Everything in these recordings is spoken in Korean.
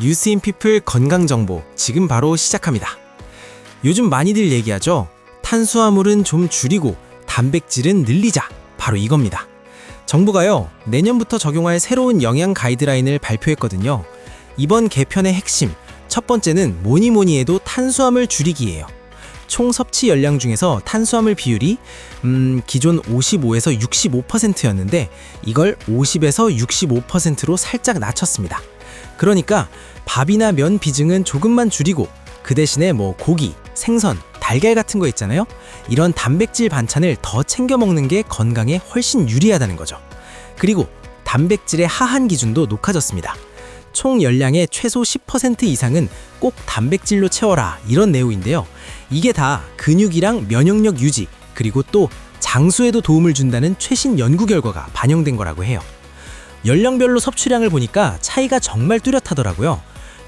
뉴스인피플 건강정보 지금 바로 시작합니다. 요즘 많이들 얘기하죠. 탄수화물은 좀 줄이고 단백질은 늘리자. 바로 이겁니다. 정부가요, 내년부터 적용할 새로운 영양 가이드라인을 발표했거든요. 이번 개편의 핵심, 첫 번째는 뭐니 뭐니 해도 탄수화물 줄이기예요. 총 섭취 열량 중에서 탄수화물 비율이 음, 기존 55에서 65%였는데 이걸 50에서 65%로 살짝 낮췄습니다. 그러니까 밥이나 면 비중은 조금만 줄이고 그 대신에 뭐 고기, 생선, 달걀 같은 거 있잖아요. 이런 단백질 반찬을 더 챙겨 먹는 게 건강에 훨씬 유리하다는 거죠. 그리고 단백질의 하한 기준도 높아졌습니다. 총 열량의 최소 10% 이상은 꼭 단백질로 채워라 이런 내용인데요. 이게 다 근육이랑 면역력 유지 그리고 또 장수에도 도움을 준다는 최신 연구 결과가 반영된 거라고 해요. 연령별로 섭취량을 보니까 차이가 정말 뚜렷하더라고요.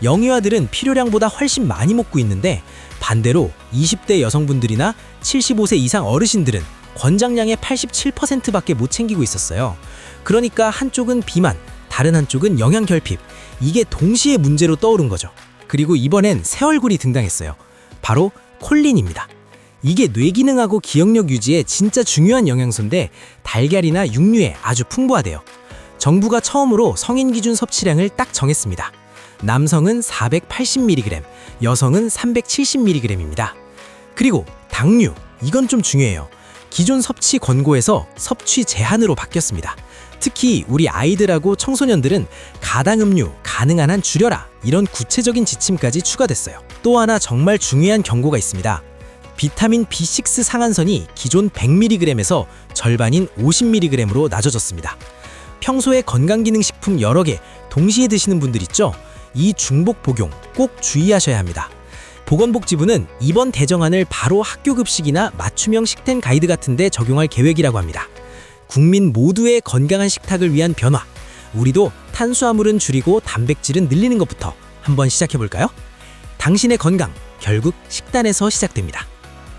영유아들은 필요량보다 훨씬 많이 먹고 있는데 반대로 20대 여성분들이나 75세 이상 어르신들은 권장량의 87%밖에 못 챙기고 있었어요. 그러니까 한쪽은 비만, 다른 한쪽은 영양 결핍. 이게 동시에 문제로 떠오른 거죠. 그리고 이번엔 새 얼굴이 등장했어요. 바로 콜린입니다. 이게 뇌 기능하고 기억력 유지에 진짜 중요한 영양소인데 달걀이나 육류에 아주 풍부하대요. 정부가 처음으로 성인 기준 섭취량을 딱 정했습니다. 남성은 480mg, 여성은 370mg입니다. 그리고 당류, 이건 좀 중요해요. 기존 섭취 권고에서 섭취 제한으로 바뀌었습니다. 특히 우리 아이들하고 청소년들은 가당 음료 가능한 한 줄여라 이런 구체적인 지침까지 추가됐어요. 또 하나 정말 중요한 경고가 있습니다. 비타민 B6 상한선이 기존 100mg에서 절반인 50mg으로 낮아졌습니다. 평소에 건강기능식품 여러 개 동시에 드시는 분들 있죠? 이 중복 복용 꼭 주의하셔야 합니다. 보건복지부는 이번 대정안을 바로 학교급식이나 맞춤형 식단 가이드 같은 데 적용할 계획이라고 합니다. 국민 모두의 건강한 식탁을 위한 변화. 우리도 탄수화물은 줄이고 단백질은 늘리는 것부터 한번 시작해 볼까요? 당신의 건강 결국 식단에서 시작됩니다.